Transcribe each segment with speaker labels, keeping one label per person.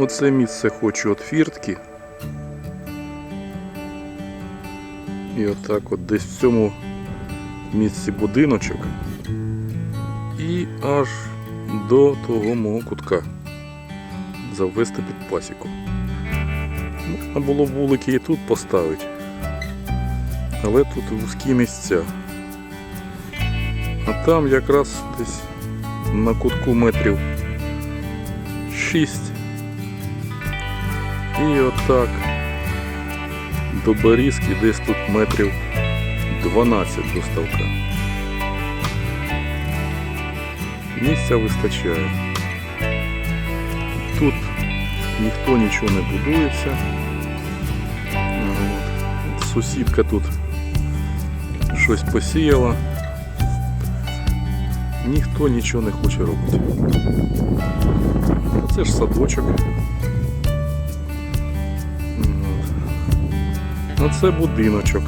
Speaker 1: Оце місце хочу від фіртки. І отак от десь в цьому місці будиночок. І аж до того мого кутка завести під пасіку. Можна було вулики і тут поставити. Але тут вузькі місця. А там якраз десь на кутку метрів 6. І отак до Борізки десь тут метрів 12 до ставка. Місця вистачає. Тут ніхто нічого не будується. Сусідка тут щось посіяла. Ніхто нічого не хоче робити. Це ж садочок. А це будиночок.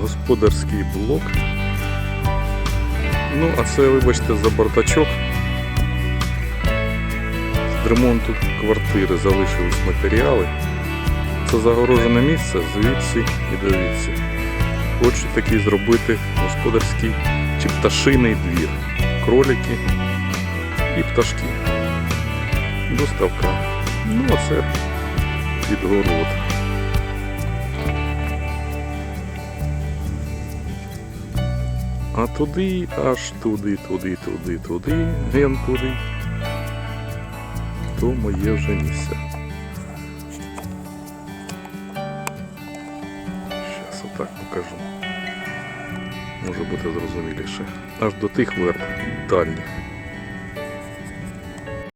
Speaker 1: Господарський блок. Ну, а це, вибачте, за бардачок. З ремонту квартири залишились матеріали. Це загорожене місце звідси і довідси. Хочу такий зробити господарський чи пташиний двір. Кролики і пташки. Доставка. Ну, а це підгород. А туди, аж туди, туди, туди, туди, ген туди. То моє вже місце. Отак покажу. Може бути зрозуміліше. Аж до тих верб дальніх.